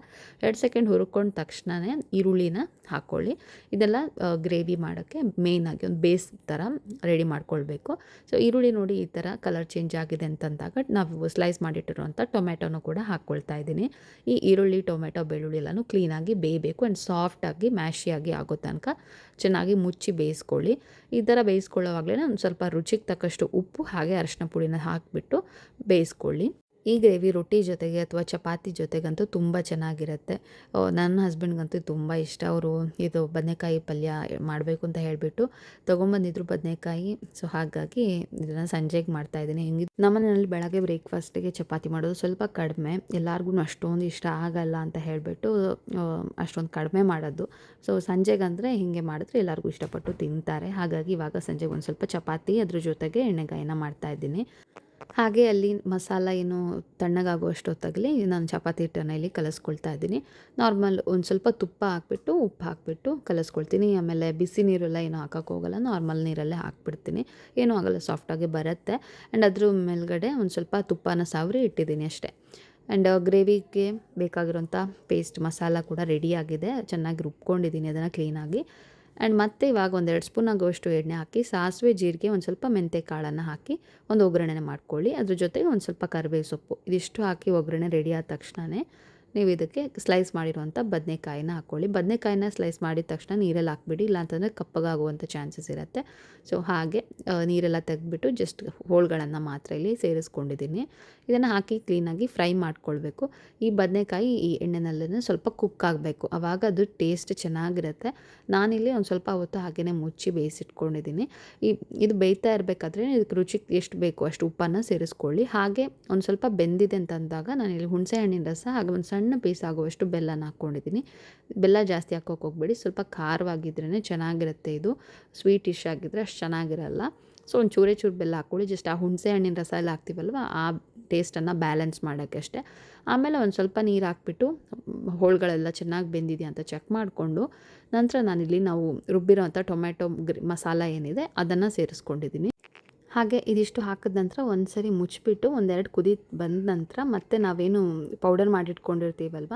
ಎರಡು ಸೆಕೆಂಡ್ ಹುರ್ಕೊಂಡ ತಕ್ಷಣವೇ ಈರುಳ್ಳಿನ ಹಾಕ್ಕೊಳ್ಳಿ. ಇದೆಲ್ಲ ಗ್ರೇವಿ ಮಾಡೋಕ್ಕೆ ಮೇಯ್ನಾಗಿ ಒಂದು ಬೇಸ್ ಥರ ರೆಡಿ ಮಾಡ್ಕೊಳ್ಬೇಕು. ಸೊ ಈರುಳ್ಳಿ ನೋಡಿ ಈ ಥರ ಕಲರ್ ಚೇಂಜ್ ಆಗಿದೆ ಅಂತಂದಾಗ ನಾವು ಸ್ಲೈಸ್ ಮಾಡಿಟ್ಟಿರುವಂಥ ಟೊಮೆಟೊನೂ ಕೂಡ ಹಾಕ್ಕೊಳ್ತಾ ಇದ್ದೀನಿ. ಈ ಈರುಳ್ಳಿ ಟೊಮೆಟೊ ಬೆಳ್ಳುಳ್ಳಿ ಎಲ್ಲನೂ ಕ್ಲೀನಾಗಿ ಬೇಯಬೇಕು ಆ್ಯಂಡ್ ಸಾಫ್ಟಾಗಿ ಮ್ಯಾಶಿಯಾಗಿ ಆಗೋ ತನಕ ಚೆನ್ನಾಗಿ ಮುಚ್ಚಿ ಬೇಯಿಸ್ಕೊಳ್ಳಿ. ಈ ಥರ ಬೇಯಿಸ್ಕೊಳ್ಳೋವಾಗಲೇ ಒಂದು ಸ್ವಲ್ಪ ರುಚಿಗೆ ತಕ್ಕಷ್ಟು ಉಪ್ಪು ಹಾಗೆ ಅರಶಿನ ಪುಡಿನ ಹಾಕಿಬಿಟ್ಟು ಬೇಯಿಸ್ಕೊಳ್ಳಿ. ಈ ಗ್ರೇವಿ ರೊಟ್ಟಿ ಜೊತೆಗೆ ಅಥವಾ ಚಪಾತಿ ಜೊತೆಗಂತೂ ತುಂಬ ಚೆನ್ನಾಗಿರುತ್ತೆ. ನನ್ನ ಹಸ್ಬೆಂಡ್ಗಂತೂ ತುಂಬ ಇಷ್ಟ. ಅವರು ಇದು ಬದನೆಕಾಯಿ ಪಲ್ಯ ಮಾಡಬೇಕು ಅಂತ ಹೇಳಿಬಿಟ್ಟು ತೊಗೊಂಬಂದಿದ್ರು ಬದನೆಕಾಯಿ. ಸೊ, ಹಾಗಾಗಿ ಇದನ್ನು ಸಂಜೆಗೆ ಮಾಡ್ತಾಯಿದ್ದೀನಿ ಹೆಂಗೆ ನಮ್ಮನೆಯಲ್ಲಿ ಬೆಳಗ್ಗೆ ಬ್ರೇಕ್ಫಾಸ್ಟಿಗೆ ಚಪಾತಿ ಮಾಡೋದು ಸ್ವಲ್ಪ ಕಡಿಮೆ. ಎಲ್ಲರಿಗೂ ಅಷ್ಟೊಂದು ಇಷ್ಟ ಆಗಲ್ಲ ಅಂತ ಹೇಳಿಬಿಟ್ಟು ಅಷ್ಟೊಂದು ಕಡಿಮೆ ಮಾಡೋದು. ಸೊ, ಸಂಜೆಗಂದರೆ ಹೀಗೆ ಮಾಡಿದ್ರೆ ಎಲ್ಲರಿಗೂ ಇಷ್ಟಪಟ್ಟು ತಿಂತಾರೆ. ಹಾಗಾಗಿ ಇವಾಗ ಸಂಜೆಗೆ ಒಂದು ಸ್ವಲ್ಪ ಚಪಾತಿ ಅದ್ರ ಜೊತೆಗೆ ಎಣ್ಣೆಗಾಯಿನ ಮಾಡ್ತಾಯಿದ್ದೀನಿ ಹಾಗೆ ಅಲ್ಲಿ ಮಸಾಲ ಏನು ತಣ್ಣಗಾಗುವಷ್ಟೊತ್ತಾಗಲಿ ನಾನು ಚಪಾತಿ ಹಿಟ್ಟನ್ನು ಇಲ್ಲಿ ಕಲಿಸ್ಕೊಳ್ತಾ ಇದ್ದೀನಿ. ನಾರ್ಮಲ್ ಒಂದು ಸ್ವಲ್ಪ ತುಪ್ಪ ಹಾಕ್ಬಿಟ್ಟು, ಉಪ್ಪು ಹಾಕ್ಬಿಟ್ಟು ಕಲಿಸ್ಕೊಳ್ತೀನಿ. ಆಮೇಲೆ ಬಿಸಿ ನೀರೆಲ್ಲ ಏನು ಹಾಕೋಕ್ಕೋಗಲ್ಲ ನಾರ್ಮಲ್ ನೀರಲ್ಲೇ ಹಾಕ್ಬಿಡ್ತೀನಿ. ಏನೂ ಆಗಲ್ಲ ಸಾಫ್ಟಾಗಿ ಬರುತ್ತೆ. ಆ್ಯಂಡ್ ಅದ್ರ ಮೇಲ್ಗಡೆ ಒಂದು ಸ್ವಲ್ಪ ತುಪ್ಪನ ಸಾವಿರಿ ಇಟ್ಟಿದ್ದೀನಿ ಅಷ್ಟೇ. ಆ್ಯಂಡ್ ಗ್ರೇವಿಗೆ ಬೇಕಾಗಿರೋಂಥ ಪೇಸ್ಟ್ ಮಸಾಲ ಕೂಡ ರೆಡಿಯಾಗಿದೆ ಚೆನ್ನಾಗಿ ರುಬ್ಕೊಂಡಿದ್ದೀನಿ ಅದನ್ನು ಕ್ಲೀನಾಗಿ ಆ್ಯಂಡ್ ಮತ್ತೆ ಇವಾಗ ಒಂದೆರಡು ಸ್ಪೂನ್ ಆಗುವಷ್ಟು ಎಣ್ಣೆ ಹಾಕಿ, ಸಾಸಿವೆ, ಜೀರಿಗೆ ಒಂದು ಸ್ವಲ್ಪ ಮೆಂತೆ ಕಾಳನ್ನು ಹಾಕಿ ಒಂದು ಒಗ್ಗರಣೆ ಮಾಡ್ಕೊಳ್ಳಿ. ಅದ್ರ ಜೊತೆಗೆ ಒಂದು ಸ್ವಲ್ಪ ಕರಿಬೇವು ಸೊಪ್ಪು. ಇದಿಷ್ಟು ಹಾಕಿ ಒಗ್ಗರಣೆ ರೆಡಿ ಆದ ತಕ್ಷಣವೇ ನೀವು ಇದಕ್ಕೆ ಸ್ಲೈಸ್ ಮಾಡಿರುವಂಥ ಬದನೆಕಾಯಿನ ಹಾಕ್ಕೊಳ್ಳಿ ಬದನೆಕಾಯಿನ ಸ್ಲೈಸ್ ಮಾಡಿದ ತಕ್ಷಣ ನೀರಲ್ಲಿ ಹಾಕ್ಬಿಡಿ. ಇಲ್ಲಾಂತಂದರೆ ಕಪ್ಪಗಾಗುವಂಥ ಚಾನ್ಸಸ್ ಇರುತ್ತೆ. ಸೊ ಹಾಗೆ ನೀರೆಲ್ಲ ತೆಗೆದ್ಬಿಟ್ಟು ಜಸ್ಟ್ ಹೋಳುಗಳನ್ನು ಮಾತ್ರ ಇಲ್ಲಿ ಸೇರಿಸ್ಕೊಂಡಿದ್ದೀನಿ. ಇದನ್ನು ಹಾಕಿ ಕ್ಲೀನಾಗಿ ಫ್ರೈ ಮಾಡ್ಕೊಳ್ಬೇಕು. ಈ ಬದನೆಕಾಯಿ, ಈ ಎಣ್ಣೆನಲ್ಲೇ ಸ್ವಲ್ಪ ಕುಕ್ ಆಗಬೇಕು. ಆವಾಗ ಅದು ಟೇಸ್ಟ್ ಚೆನ್ನಾಗಿರುತ್ತೆ. ನಾನಿಲ್ಲಿ ಒಂದು ಸ್ವಲ್ಪ ಹೊತ್ತು ಹಾಗೆಯೇ ಮುಚ್ಚಿ ಬೇಯಿಸಿಟ್ಕೊಂಡಿದ್ದೀನಿ ಈ, ಇದು ಬೇಯ್ತಾ ಇರಬೇಕಾದ್ರೆ ಇದಕ್ಕೆ ರುಚಿಗೆ ಎಷ್ಟು ಬೇಕು ಅಷ್ಟು ಉಪ್ಪನ್ನು ಸೇರಿಸ್ಕೊಳ್ಳಿ. ಹಾಗೆ ಒಂದು ಸ್ವಲ್ಪ ಬೆಂದಿದೆ ಅಂತ ಅಂದಾಗ ನಾನಿಲ್ಲಿ ಹುಣಸೆ ಹಣ್ಣಿನ ರಸ ಹಾಗೆ ಒಂದು ಸಣ್ಣ ಪೀಸ್ ಆಗುವಷ್ಟು ಬೆಲ್ಲನ ಹಾಕ್ಕೊಂಡಿದ್ದೀನಿ ಬೆಲ್ಲ ಜಾಸ್ತಿ ಹಾಕೋಕೆ ಹೋಗ್ಬೇಡಿ. ಸ್ವಲ್ಪ ಖಾರವಾಗಿದ್ರೇ ಚೆನ್ನಾಗಿರುತ್ತೆ ಇದು. ಸ್ವೀಟ್ ಇಶ್ ಆಗಿದ್ರೆ ಅಷ್ಟು ಚೆನ್ನಾಗಿರಲ್ಲ. ಸೊ ಒಂದು ಚೂರೇ ಚೂರು ಬೆಲ್ಲ ಹಾಕ್ಕೊಳ್ಳಿ. ಜಸ್ಟ್ ಆ ಹುಣಸೆ ಹಣ್ಣಿನ ರಸ ಎಲ್ಲ ಹಾಕ್ತೀವಲ್ವ? ಆ ಟೇಸ್ಟನ್ನು ಬ್ಯಾಲೆನ್ಸ್ ಮಾಡೋಕ್ಕೆ ಅಷ್ಟೇ ಆಮೇಲೆ ಒಂದು ಸ್ವಲ್ಪ ನೀರು ಹಾಕ್ಬಿಟ್ಟು ಹೋಳುಗಳೆಲ್ಲ ಚೆನ್ನಾಗಿ ಬೆಂದಿದೆಯಾ ಅಂತ ಚೆಕ್ ಮಾಡಿಕೊಂಡು ನಂತರ ನಾನಿಲ್ಲಿ ನಾವು ರುಬ್ಬಿರೋಂಥ ಟೊಮೆಟೊ ಗ್ರಿ ಮಸಾಲ ಏನಿದೆ ಅದನ್ನು ಸೇರಿಸ್ಕೊಂಡಿದ್ದೀನಿ ಹಾಗೆ ಇದಿಷ್ಟು ಹಾಕಿದ ನಂತರ ಒಂದು ಸರಿ ಮುಚ್ಚಿಬಿಟ್ಟು ಒಂದೆರಡು ಕುದಿ ಬಂದ ನಂತರ ಮತ್ತೆ ನಾವೇನು ಪೌಡರ್ ಮಾಡಿಟ್ಕೊಂಡಿರ್ತೀವಲ್ವ?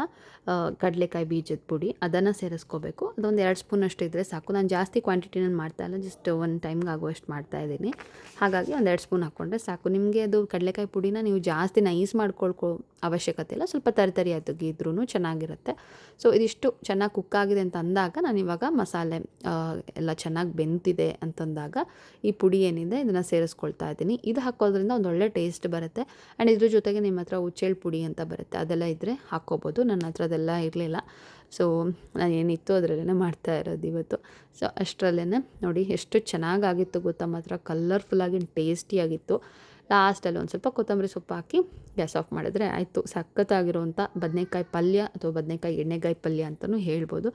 ಕಡಲೆಕಾಯಿ ಬೀಜದ ಪುಡಿ, ಅದನ್ನು ಸೇರಿಸ್ಕೋಬೇಕು. ಅದೊಂದು ಎರಡು ಸ್ಪೂನ್ ಅಷ್ಟು ಇದ್ದರೆ ಸಾಕು. ನಾನು ಜಾಸ್ತಿ ಕ್ವಾಂಟಿಟಿನಲ್ಲಿ ಮಾಡ್ತಾ ಇಲ್ಲ ಜಸ್ಟ್ ಒಂದು ಟೈಮ್ಗೆ ಆಗುವಷ್ಟು ಮಾಡ್ತಾ ಇದ್ದೀನಿ. ಹಾಗಾಗಿ ಒಂದು ಎರಡು ಸ್ಪೂನ್ ಹಾಕ್ಕೊಂಡ್ರೆ ಸಾಕು. ನಿಮಗೆ ಅದು ಕಡಲೆಕಾಯಿ ಪುಡಿನ ನೀವು ಜಾಸ್ತಿ ನೈಸ್ ಮಾಡ್ಕೊಳ್ಕೊ ಅವಶ್ಯಕತೆ ಇಲ್ಲ. ಸ್ವಲ್ಪ ತರಿ ತೆಗಿದ್ರೂ ಚೆನ್ನಾಗಿರುತ್ತೆ. ಸೊ ಇದಿಷ್ಟು ಚೆನ್ನಾಗಿ ಕುಕ್ ಆಗಿದೆ ಅಂತ ಅಂದಾಗ ನಾನು ಇವಾಗ ಮಸಾಲೆ ಎಲ್ಲ ಚೆನ್ನಾಗಿ ಬೆಂತಿದೆ ಅಂತಂದಾಗ ಈ ಪುಡಿ ಏನಿದೆ, ಇದನ್ನು ಸೇರಿಸ್ಕೊಳ್ತಾ ಇದ್ದೀನಿ. ಇದು ಹಾಕೋದ್ರಿಂದ ಒಂದು ಒಳ್ಳೆ ಟೇಸ್ಟ್ ಬರುತ್ತೆ. ಆ್ಯಂಡ್ ಇದ್ರ ಜೊತೆಗೆ ನಿಮ್ಮ ಹತ್ರ ಉಚ್ಚೆಳ್ ಪುಡಿ ಅಂತ ಬರುತ್ತೆ. ಅದೆಲ್ಲ ಇದ್ದರೆ ಹಾಕ್ಕೋಬೋದು ನನ್ನ ಹತ್ರ ಅದೆಲ್ಲ ಇರಲಿಲ್ಲ. ಸೊ ನಾನು ಏನಿತ್ತು ಅದರಲ್ಲೇ ಮಾಡ್ತಾ ಇರೋದು ಇವತ್ತು. ಸೊ ಅಷ್ಟರಲ್ಲೇ ನೋಡಿ ಎಷ್ಟು ಚೆನ್ನಾಗಾಗಿತ್ತು ಗೊತ್ತಾ? ಮಾತ್ರ ಕಲರ್ಫುಲ್ಲಾಗಿ ಟೇಸ್ಟಿಯಾಗಿತ್ತು ಲಾಸ್ಟಲ್ಲಿ ಒಂದು ಸ್ವಲ್ಪ ಕೊತ್ತಂಬರಿ ಸೊಪ್ಪು ಹಾಕಿ ಗ್ಯಾಸ್ ಆಫ್ ಮಾಡಿದ್ರೆ ಆಯಿತು. ಸಖತ್ತಾಗಿರುವಂಥ ಬದನೆಕಾಯಿ ಪಲ್ಯ ಅಥವಾ ಬದನೆಕಾಯಿ ಎಣ್ಣೆಕಾಯಿ ಪಲ್ಯ ಅಂತಲೂ ಹೇಳ್ಬೋದು.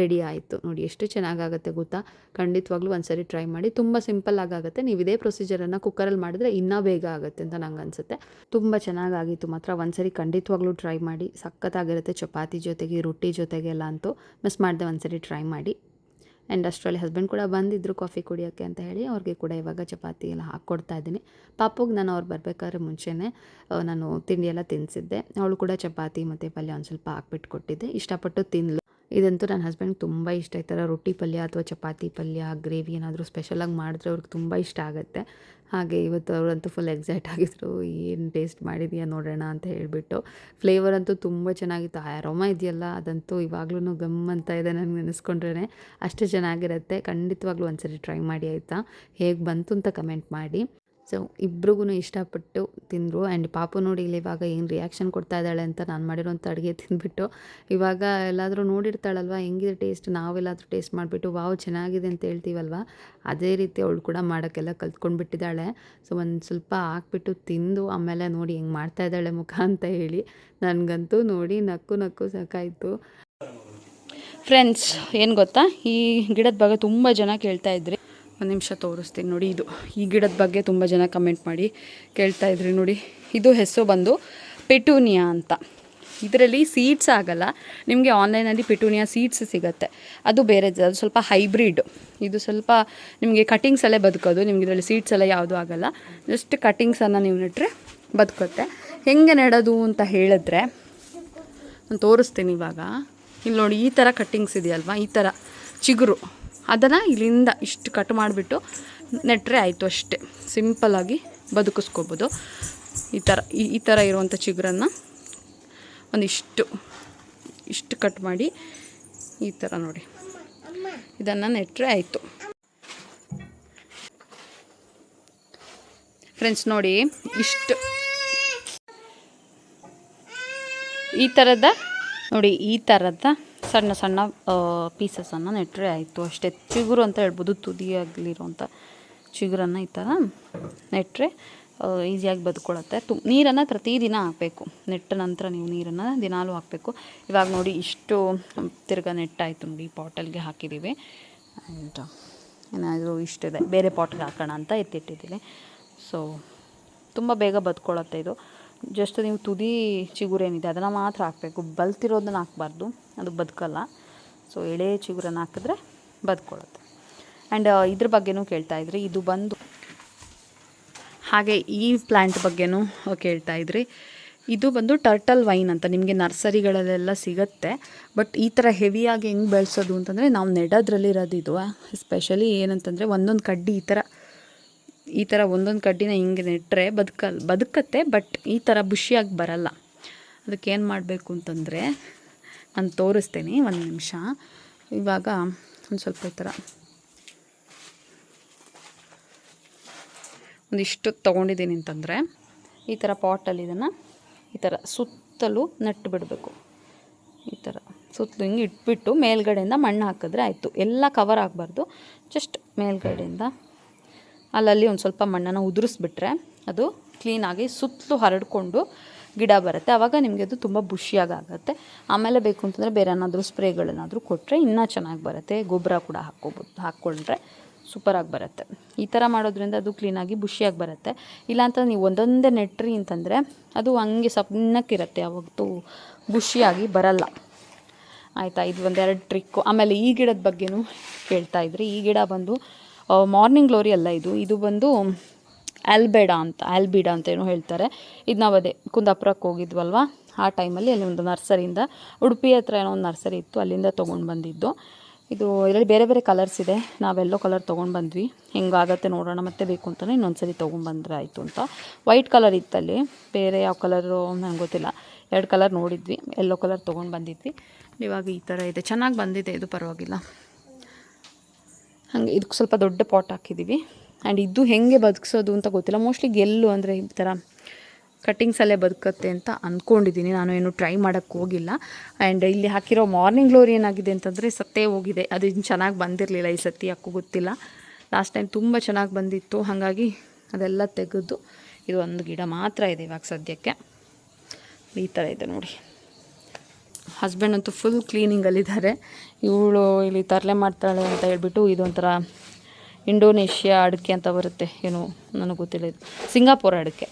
ರೆಡಿ ಆಯಿತು. ನೋಡಿ, ಎಷ್ಟು ಚೆನ್ನಾಗಾಗುತ್ತೆ ಗೊತ್ತಾ? ಖಂಡಿತವಾಗ್ಲೂ ಒಂದು ಸರಿ ಟ್ರೈ ಮಾಡಿ. ತುಂಬ ಸಿಂಪಲ್ ಆಗುತ್ತೆ ನೀವು ಇದೇ ಪ್ರೊಸೀಜರನ್ನು ಕುಕ್ಕರಲ್ಲಿ ಮಾಡಿದ್ರೆ ಇನ್ನೂ ಬೇಗ ಆಗುತ್ತೆ ಅಂತ ನಂಗೆ ಅನಿಸುತ್ತೆ. ತುಂಬ ಚೆನ್ನಾಗಾಗಿತ್ತು ಮಾತ್ರ. ಒಂದ್ಸರಿ ಖಂಡಿತವಾಗ್ಲೂ ಟ್ರೈ ಮಾಡಿ. ಸಖತ್ತಾಗಿರುತ್ತೆ ಚಪಾತಿ ಜೊತೆಗೆ, ರೊಟ್ಟಿ ಜೊತೆಗೆಲ್ಲ ಅಂತೂ. ಮಿಸ್ ಮಾಡಿದೆ ಒಂದು ಸರಿ ಟ್ರೈ ಮಾಡಿ. ಆ್ಯಂಡ್ ಅಷ್ಟರಲ್ಲಿ ಹಸ್ಬೆಂಡ್ ಕೂಡ ಬಂದಿದ್ದರು ಕಾಫಿ ಕುಡಿಯೋಕ್ಕೆ ಅಂತ ಹೇಳಿ. ಅವ್ರಿಗೆ ಕೂಡ ಇವಾಗ ಚಪಾತಿ ಎಲ್ಲ ಹಾಕ್ಕೊಡ್ತಾ ಇದ್ದೀನಿ. ಪಾಪುಗೆ ನಾನು ಅವ್ರು ಬರಬೇಕಾದ್ರೆ ಮುಂಚೆನೇ ನಾನು ತಿಂಡಿ ಎಲ್ಲ ತಿನ್ನಿಸಿದ್ದೆ ಅವಳು ಕೂಡ ಚಪಾತಿ ಮತ್ತು ಪಲ್ಯ ಒಂದು ಸ್ವಲ್ಪ ಹಾಕ್ಬಿಟ್ಟು ಕೊಟ್ಟಿದ್ದೆ ಇಷ್ಟಪಟ್ಟು ತಿನ್ಲು. ಇದಂತೂ ನನ್ನ ಹಸ್ಬೆಂಡ್ಗೆ ತುಂಬ ಇಷ್ಟ. ಈ ಥರ ರೊಟ್ಟಿ ಪಲ್ಯ ಅಥವಾ ಚಪಾತಿ ಪಲ್ಯ ಗ್ರೇವಿ ಏನಾದರೂ ಸ್ಪೆಷಲಾಗಿ ಮಾಡಿದ್ರೆ ಅವ್ರಿಗೆ ತುಂಬ ಇಷ್ಟ ಆಗುತ್ತೆ. ಹಾಗೆ ಇವತ್ತು ಅವರಂತೂ ಫುಲ್ ಎಕ್ಸೈಟ್ ಆಗಿದ್ರು. ಏನು ಟೇಸ್ಟ್ ಮಾಡಿದೀಯಾ ನೋಡೋಣ ಅಂತ ಹೇಳಿಬಿಟ್ಟು. ಫ್ಲೇವರ್ ಅಂತೂ ತುಂಬ ಚೆನ್ನಾಗಿತ್ತು. ಆ ಇದೆಯಲ್ಲ, ಅದಂತೂ ಇವಾಗಲೂ ಗಮ್ ಅಂತ ಇದೆ ನನಗೆ ನೆನೆಸ್ಕೊಂಡ್ರೇ ಅಷ್ಟು ಚೆನ್ನಾಗಿರುತ್ತೆ. ಖಂಡಿತವಾಗ್ಲೂ ಒಂದ್ಸರಿ ಟ್ರೈ ಮಾಡಿ ಆಯಿತಾ? ಹೇಗೆ ಬಂತು ಅಂತ ಕಮೆಂಟ್ ಮಾಡಿ. ಸೊ ಇಬ್ರಿಗೂ ಇಷ್ಟಪಟ್ಟು ತಿಂದರು. ಆ್ಯಂಡ್ ಪಾಪು ನೋಡಿ ಇಲ್ಲಿ ಇವಾಗ ಏನು ರಿಯಾಕ್ಷನ್ ಕೊಡ್ತಾ ಇದ್ದಾಳೆ ಅಂತ ನಾನು ಮಾಡಿರೋಂಥ ಅಡುಗೆ ತಿಂದ್ಬಿಟ್ಟು, ಇವಾಗ ಎಲ್ಲಾದರೂ ನೋಡಿರ್ತಾಳಲ್ವ, ಹೆಂಗಿದೆ ಟೇಸ್ಟ್ ನಾವೆಲ್ಲಾದರೂ ಟೇಸ್ಟ್ ಮಾಡಿಬಿಟ್ಟು, ವಾವ್, ಚೆನ್ನಾಗಿದೆ ಅಂತ ಹೇಳ್ತೀವಲ್ವ? ಅದೇ ರೀತಿ ಅವಳು ಕೂಡ ಮಾಡೋಕ್ಕೆಲ್ಲ ಕಲ್ತ್ಕೊಂಡ್ಬಿಟ್ಟಿದ್ದಾಳೆ. ಸೊ, ಒಂದು ಸ್ವಲ್ಪ ಹಾಕ್ಬಿಟ್ಟು ತಿಂದು, ಆಮೇಲೆ ನೋಡಿ ಹೆಂಗೆ ಮಾಡ್ತಾ ಇದ್ದಾಳೆ ಮುಖ ಅಂತ ಹೇಳಿ ನನಗಂತೂ ನೋಡಿ ನಕ್ಕು ನಕ್ಕು ಸಾಕಾಯಿತು. ಫ್ರೆಂಡ್ಸ್ ಏನು ಗೊತ್ತಾ? ಈ ಗಿಡದ ಬಗ್ಗೆ ತುಂಬ ಜನ ಕೇಳ್ತಾ ಇದ್ರಿ. ಒಂದು ನಿಮಿಷ ತೋರಿಸ್ತೀನಿ ನೋಡಿ ಇದು. ಈ ಗಿಡದ ಬಗ್ಗೆ ತುಂಬ ಜನ ಕಮೆಂಟ್ ಮಾಡಿ ಕೇಳ್ತಾ ಇದ್ರಿ ನೋಡಿ. ಇದು ಹೆಸರು ಬಂದು ಪೆಟೂನಿಯಾ ಅಂತ. ಇದರಲ್ಲಿ ಸೀಡ್ಸ್ ಆಗಲ್ಲ. ನಿಮಗೆ ಆನ್ಲೈನಲ್ಲಿ ಪಿಟೂನಿಯಾ ಸೀಡ್ಸ್ ಸಿಗುತ್ತೆ. ಅದು ಬೇರೆ ಅದು ಸ್ವಲ್ಪ ಹೈಬ್ರಿಡ್ ಇದು ಸ್ವಲ್ಪ ನಿಮಗೆ ಕಟಿಂಗ್ಸ್ ಅಲ್ಲೇ ಬದುಕೋದು. ನಿಮ್ಗೆ ಇದರಲ್ಲಿ ಸೀಡ್ಸ್ ಎಲ್ಲ ಯಾವುದೂ ಆಗಲ್ಲ. ಜಸ್ಟ್ ಕಟಿಂಗ್ಸನ್ನು ನೀವು ನೆಟ್ಟರೆ ಬದುಕುತ್ತೆ. ಹೆಂಗೆ ನೆಡೋದು ಅಂತ ಹೇಳಿದ್ರೆ, ನಾನು ತೋರಿಸ್ತೀನಿ ಇವಾಗ. ಇಲ್ಲಿ ನೋಡಿ, ಈ ಥರ ಕಟ್ಟಿಂಗ್ಸ್ ಇದೆಯಲ್ವಾ? ಈ ಥರ ಚಿಗುರು. ಅದನ್ನು ಇಲ್ಲಿಂದ ಇಷ್ಟು ಕಟ್ ಮಾಡಿಬಿಟ್ಟು ನೆಟ್ಟರೆ ಆಯಿತು ಅಷ್ಟೇ. ಸಿಂಪಲ್ಲಾಗಿ ಬದುಕಿಸ್ಕೋಬೋದು. ಈ ಥರ ಈ ಥರ ಇರುವಂಥ ಚಿಗುರನ್ನು ಒಂದಿಷ್ಟು, ಇಷ್ಟು ಕಟ್ ಮಾಡಿ ಈ ಥರ ನೋಡಿ. ಇದನ್ನು ನೆಟ್ಟರೆ ಆಯಿತು. ಫ್ರೆಂಡ್ಸ್ ನೋಡಿ, ಇಷ್ಟು. ಈ ಥರದ ನೋಡಿ, ಈ ಥರದ ಸಣ್ಣ ಸಣ್ಣ ಪೀಸಸನ್ನು ನೆಟ್ಟರೆ ಆಯಿತು. ಅಷ್ಟೇ. ಚಿಗುರು ಅಂತ ಹೇಳ್ಬೋದು ತುದಿಯಾಗಲಿರುವಂಥ ಚಿಗುರನ್ನು ಈ ಥರ ನೆಟ್ಟರೆ ಈಸಿಯಾಗಿ ಬದುಕೊಳ್ಳುತ್ತೆ ತು, ನೀರನ್ನು ಪ್ರತಿದಿನ ಹಾಕಬೇಕು. ನೆಟ್ಟ ನಂತರ ನೀವು ನೀರನ್ನು ದಿನಾಲೂ ಹಾಕಬೇಕು. ಇವಾಗ ನೋಡಿ, ಇಷ್ಟು ತಿರ್ಗಾ ನೆಟ್ಟಾಯಿತು ನೋಡಿ ಪಾಟಲ್ಗೆ ಹಾಕಿದ್ದೀವಿ ಆ್ಯಂಡ್ ಏನಾದರೂ ಇಷ್ಟಿದೆ, ಬೇರೆ ಪಾಟ್ಗೆ ಹಾಕೋಣ ಅಂತ ಎತ್ತಿಟ್ಟಿದ್ದೀನಿ ಸೊ ತುಂಬ ಬೇಗ ಬದುಕೊಳ್ಳುತ್ತೆ ಇದು. ಜಸ್ಟ್ ನೀವು ತುದಿ ಚಿಗುರೇನಿದೆ, ಅದನ್ನು ಮಾತ್ರ ಹಾಕಬೇಕು. ಬಲ್ತಿರೋದನ್ನ ಹಾಕ್ಬಾರ್ದು, ಅದು ಬದುಕಲ್ಲ. ಸೊ ಎಳೆ ಚಿಗುರನ್ನು ಹಾಕಿದ್ರೆ ಬದುಕೊಳ್ಳುತ್ತೆ ಆ್ಯಂಡ್ ಇದ್ರ ಬಗ್ಗೆನೂ ಕೇಳ್ತಾ ಇದ್ರಿ. ಇದು ಬಂದು ಹಾಗೆ ಈ ಪ್ಲ್ಯಾಂಟ್ ಬಗ್ಗೆನೂ ಕೇಳ್ತಾ ಇದ್ರಿ. ಇದು ಬಂದು ಟರ್ಟಲ್ ವೈನ್ ಅಂತ ನಿಮಗೆ ನರ್ಸರಿಗಳಲ್ಲೆಲ್ಲ ಸಿಗುತ್ತೆ. ಬಟ್ ಈ ಥರ ಹೆವಿಯಾಗಿ ಹೆಂಗೆ ಬೆಳೆಸೋದು ಅಂತಂದರೆ, ನಾವು ನೆಡೋದ್ರಲ್ಲಿರೋದು ಇದು ಎಸ್ಪೆಷಲಿ ಏನಂತಂದರೆ ಒಂದೊಂದು ಕಡ್ಡಿ ಈ ಥರ ಈ ಥರ ಒಂದೊಂದು ಕಡ್ಡಿನ ಹಿಂಗೆ ನೆಟ್ಟರೆ ಬದುಕ, ಬದುಕತ್ತೆ ಬಟ್ ಈ ಥರ ಬುಷಿಯಾಗಿ ಬರಲ್ಲ. ಅದಕ್ಕೆ ಏನು ಮಾಡಬೇಕು ಅಂತಂದರೆ, ನಾನು ತೋರಿಸ್ತೀನಿ, ಒಂದು ನಿಮಿಷ. ಇವಾಗ ಒಂದು ಸ್ವಲ್ಪ ಈ ಥರ ಒಂದಿಷ್ಟು ತೊಗೊಂಡಿದ್ದೀನಿ ಅಂತಂದರೆ, ಈ ಥರ ಪಾಟಲ್ಲಿ ಇದನ್ನು, ಈ ಥರ ಸುತ್ತಲೂ ನೆಟ್ಟು ಬಿಡಬೇಕು. ಈ ಥರ ಸುತ್ತಲೂ ಹಿಂಗೆ ಇಟ್ಬಿಟ್ಟು ಮೇಲ್ಗಡೆಯಿಂದ ಮಣ್ಣು ಹಾಕಿದ್ರೆ ಆಯಿತು. ಎಲ್ಲ ಕವರ್ ಆಗಬಾರ್ದು. ಜಸ್ಟ್ ಮೇಲ್ಗಡೆಯಿಂದ ಅಲ್ಲಲ್ಲಿ ಒಂದು ಸ್ವಲ್ಪ ಮಣ್ಣನ್ನು ಉದುರಿಸ್ಬಿಟ್ರೆ ಅದು ಕ್ಲೀನಾಗಿ ಸುತ್ತಲೂ ಹರಡ್ಕೊಂಡು ಗಿಡ ಬರುತ್ತೆ. ಆವಾಗ ನಿಮಗೆ ಅದು ತುಂಬ ಬುಷಿಯಾಗಿ ಆಗುತ್ತೆ ಆಮೇಲೆ ಬೇಕು ಅಂತಂದರೆ ಬೇರೆ ಏನಾದರೂ ಸ್ಪ್ರೇಗಳೇನಾದರೂ ಕೊಟ್ಟರೆ ಇನ್ನೂ ಚೆನ್ನಾಗಿ ಬರುತ್ತೆ. ಗೊಬ್ಬರ ಕೂಡ ಹಾಕ್ಕೋಬೋದು, ಹಾಕ್ಕೊಂಡ್ರೆ ಸೂಪರಾಗಿ ಬರುತ್ತೆ. ಈ ಥರ ಮಾಡೋದ್ರಿಂದ ಅದು ಕ್ಲೀನಾಗಿ ಬುಷಿಯಾಗಿ ಬರುತ್ತೆ. ಇಲ್ಲಾಂತ ನೀವು ಒಂದೊಂದೇ ನೆಟ್ರಿ ಅಂತಂದರೆ ಅದು ಹಂಗೆ ಸಣ್ಣಕ್ಕಿರುತ್ತೆ ಯಾವತ್ತೂ ಬುಷಿಯಾಗಿ ಬರಲ್ಲ. ಆಯಿತಾ? ಇದು ಒಂದೆರಡು ಟ್ರಿಕ್ಕು ಆಮೇಲೆ ಈ ಗಿಡದ ಬಗ್ಗೆನೂ ಕೇಳ್ತಾ ಇದ್ರಿ. ಈ ಗಿಡ ಬಂದು ಮಾರ್ನಿಂಗ್ ಗ್ಲೋರಿ ಅಲ್ಲ ಇದು. ಇದು ಬಂದು ಆಲ್ಬೇಡ ಅಂತ ಆಲ್ಬಿಡ ಅಂತ ಏನೋ ಹೇಳ್ತಾರೆ. ಇದು ನಾವು ಅದೇ ಕುಂದಾಪುರಕ್ಕೆ ಹೋಗಿದ್ವಲ್ವ? ಆ ಟೈಮಲ್ಲಿ ಅಲ್ಲಿ ಒಂದು ನರ್ಸರಿಯಿಂದ, ಉಡುಪಿ ಹತ್ರ ಏನೋ ಒಂದು ನರ್ಸರಿ ಇತ್ತು, ಅಲ್ಲಿಂದ ತೊಗೊಂಡು ಬಂದಿದ್ದು. ಇದು ಇದರಲ್ಲಿ ಬೇರೆ ಬೇರೆ ಕಲರ್ಸ್ ಇದೆ. ನಾವೆಲ್ಲೋ ಕಲರ್ ತೊಗೊಂಡು ಬಂದ್ವಿ. ಹೆಂಗಾಗತ್ತೆ ನೋಡೋಣ, ಮತ್ತೆ ಬೇಕು ಅಂತಲೇ ಇನ್ನೊಂದು ಸರಿ ತೊಗೊಂಡ್ಬಂದ್ರೆ ಆಯಿತು ಅಂತ. ವೈಟ್ ಕಲರ್ ಇತ್ತಲ್ಲಿ ಬೇರೆ ಯಾವ ಕಲರು ನನಗೆ ಗೊತ್ತಿಲ್ಲ. ಎರಡು ಕಲರ್ ನೋಡಿದ್ವಿ. ಎಲ್ಲೋ ಕಲರ್ ತೊಗೊಂಡು ಬಂದಿದ್ವಿ. ಇವಾಗ ಈ ಥರ ಇದೆ. ಚೆನ್ನಾಗಿ ಬಂದಿದೆ. ಇದು ಪರವಾಗಿಲ್ಲ. ಹಾಗೆ ಇದಕ್ಕೆ ಸ್ವಲ್ಪ ದೊಡ್ಡ ಪಾಟ್ ಹಾಕಿದ್ದೀವಿ ಆ್ಯಂಡ್ ಇದು ಹೆಂಗೆ ಬದುಕಿಸೋದು ಅಂತ ಗೊತ್ತಿಲ್ಲ. ಮೋಸ್ಟ್ಲಿ ಗೆಲ್ಲು ಅಂದರೆ ಈ ಥರ ಕಟ್ಟಿಂಗ್ಸಲ್ಲೇ ಬದುಕತ್ತೆ ಅಂತ ಅಂದ್ಕೊಂಡಿದ್ದೀನಿ ನಾನು ಏನು ಟ್ರೈ ಮಾಡೋಕ್ಕೆ ಹೋಗಿಲ್ಲ. ಆ್ಯಂಡ್ ಇಲ್ಲಿ ಹಾಕಿರೋ ಮಾರ್ನಿಂಗ್ ಗ್ಲೋರಿ ಏನಾಗಿದೆ ಅಂತಂದರೆ ಸತ್ತೇ ಹೋಗಿದೆ. ಅದು ಇನ್ನು ಚೆನ್ನಾಗಿ ಬಂದಿರಲಿಲ್ಲ ಈ ಸತಿ, ಯಾಕೂ ಗೊತ್ತಿಲ್ಲ. ಲಾಸ್ಟ್ ಟೈಮ್ ತುಂಬ ಚೆನ್ನಾಗಿ ಬಂದಿತ್ತು. ಹಾಗಾಗಿ ಅದೆಲ್ಲ ತೆಗೆದು ಇದು ಒಂದು ಗಿಡ ಮಾತ್ರ ಇದೆ ಇವಾಗ ಸದ್ಯಕ್ಕೆ. ಈ ಥರ ಇದೆ ನೋಡಿ. ಹಸ್ಬೆಂಡ್ ಅಂತೂ ಫುಲ್ ಕ್ಲೀನಿಂಗಲ್ಲಿದ್ದಾರೆ ಇವಳು ಇಲ್ಲಿ ತರಲೆ ಮಾಡ್ತಾಳೆ ಅಂತ ಹೇಳ್ಬಿಟ್ಟು ಇದೊಂಥರ ಇಂಡೋನೇಷ್ಯಾ ಅಡಿಕೆ ಅಂತ ಬರುತ್ತೆ. ಏನು ನನಗೆ ಗೊತ್ತಿಲ್ಲ ಇದು. ಸಿಂಗಾಪುರ ಅಡಿಕೆ.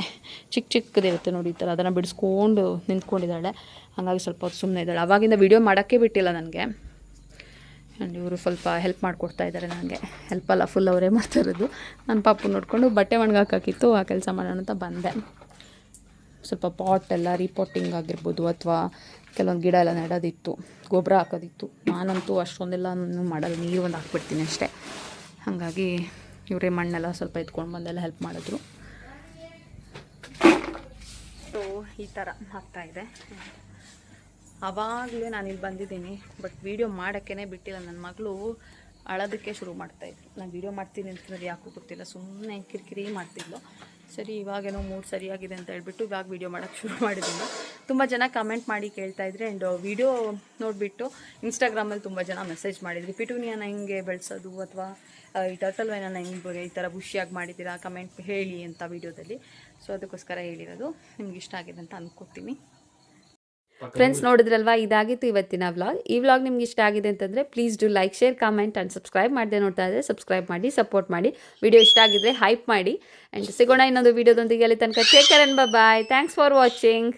ಚಿಕ್ಕ ಚಿಕ್ಕದಿರುತ್ತೆ ನೋಡಿ ಈ ಥರ. ಅದನ್ನು ಬಿಡಿಸ್ಕೊಂಡು ನಿಂತ್ಕೊಂಡಿದ್ದಾಳೆ. ಹಾಗಾಗಿ ಸ್ವಲ್ಪ ಸುಮ್ಮನೆ ಇದ್ದಾಳೆ. ಅವಾಗಿಂದ ವೀಡಿಯೋ ಮಾಡೋಕ್ಕೆ ಬಿಟ್ಟಿಲ್ಲ ನನಗೆ. ಆ್ಯಂಡ್ ಇವರು ಸ್ವಲ್ಪ ಹೆಲ್ಪ್ ಮಾಡಿಕೊಡ್ತಾ ಇದ್ದಾರೆ ನನಗೆ. ಹೆಲ್ಪ್ ಅಲ್ಲ ಫುಲ್ ಅವರೇ ಮಾಡ್ತಾ ಇರೋದು. ನನ್ನ ಪಾಪು ನೋಡಿಕೊಂಡು ಬಟ್ಟೆ ಒಣಗಾಕಿತ್ತು ಆ ಕೆಲಸ ಮಾಡೋಣ ಅಂತ ಬಂದೆ. ಸ್ವಲ್ಪ ಪಾಟ್ ಎಲ್ಲ ರೀಪಾಟಿಂಗ್ ಆಗಿರ್ಬೋದು ಅಥವಾ ಕೆಲವೊಂದು ಗಿಡ ಎಲ್ಲ ನೆಡೋದಿತ್ತು, ಗೊಬ್ಬರ ಹಾಕೋದಿತ್ತು. ನಾನಂತೂ ಅಷ್ಟೊಂದೆಲ್ಲ ಮಾಡಲ್ಲ, ನೀರು ಒಂದು ಹಾಕ್ಬಿಡ್ತೀನಿ ಅಷ್ಟೇ. ಹಾಗಾಗಿ ಇವರೇ ಮಣ್ಣೆಲ್ಲ ಸ್ವಲ್ಪ ಎತ್ಕೊಂಡು ಬಂದೆಲ್ಲ ಹೆಲ್ಪ್ ಮಾಡಿದ್ರು. ಸೊ ಈ ಥರ ಆಗ್ತಾಯಿದೆ ಆವಾಗಲೇ ಇಲ್ಲಿ ಬಂದಿದ್ದೀನಿ ಬಟ್ ವೀಡಿಯೋ ಮಾಡೋಕ್ಕೇ ಬಿಟ್ಟಿಲ್ಲ. ನನ್ನ ಮಗಳು ಅಳೋದಕ್ಕೆ ಶುರು ಮಾಡ್ತಾಯಿದ್ರು ನಾನು ವೀಡಿಯೋ ಮಾಡ್ತೀನಿ ಅಂತಂದ್ರೆ ಯಾಕೂ ಗೊತ್ತಿಲ್ಲ ಸುಮ್ಮನೆ ಕಿರಿಕಿರಿ ಮಾಡ್ತಿದ್ಲು. ಸರಿ, ಇವಾಗೇನೋ ಮೂಡ್ ಸರಿಯಾಗಿದೆ ಅಂತ ಹೇಳ್ಬಿಟ್ಟು ಇವಾಗ ವೀಡಿಯೋ ಮಾಡೋಕ್ಕೆ ಶುರು ಮಾಡಿದ್ದೀನಿ. ತುಂಬ ಜನ ಕಮೆಂಟ್ ಮಾಡಿ ಕೇಳ್ತಾ ಇದ್ರೆ ಆ್ಯಂಡ್ ವೀಡಿಯೋ ನೋಡಿಬಿಟ್ಟು ಇನ್ಸ್ಟಾಗ್ರಾಮಲ್ಲಿ ತುಂಬ ಜನ ಮೆಸೇಜ್ ಮಾಡಿದ್ರಿ. ಪಿಟೂನಿಯನ್ನ ಹೆಂಗೆ ಬೆಳೆಸೋದು ಅಥವಾ ಈ ಟರ್ಟಲ್ ವೈನನ್ನು ಹೆಂಗೆ ಈ ಥರ ಖುಷಿಯಾಗಿ ಮಾಡಿದ್ದೀರಾ ಕಮೆಂಟ್ ಹೇಳಿ ಅಂತ ವಿಡಿಯೋದಲ್ಲಿ. ಸೊ ಅದಕ್ಕೋಸ್ಕರ ಹೇಳಿರೋದು ನಿಮ್ಗೆ ಇಷ್ಟ ಆಗಿದೆ ಅಂತ ಅಂದ್ಕೊತೀನಿ ಫ್ರೆಂಡ್ಸ್ ನೋಡಿದ್ರಲ್ವಾ? ಇದಾಗಿತ್ತು ಇವತ್ತಿನ ವ್ಲಾಗ್ ಈ ವ್ಲಾಗ್ ನಿಮ್ಗೆ ಇಷ್ಟ ಆಗಿದೆ ಅಂತಂದರೆ please do like share comment and subscribe ಮಾಡಿದೆ ನೋಡ್ತಾ ಇದ್ದರೆ ಸಬ್ಸ್ಕ್ರೈಬ್ ಮಾಡಿ ಸಪೋರ್ಟ್ ಮಾಡಿ. ವಿಡಿಯೋ ಇಷ್ಟ ಆಗಿದ್ರೆ ಹೈಪ್ ಮಾಡಿ. ಆ್ಯಂಡ್ ಸಿಗೋಣ ಇನ್ನೊಂದು ವಿಡಿಯೋದೊಂದಿಗೆ ಅಲ್ಲಿ ತನಕ. Take care and bye thanks for watching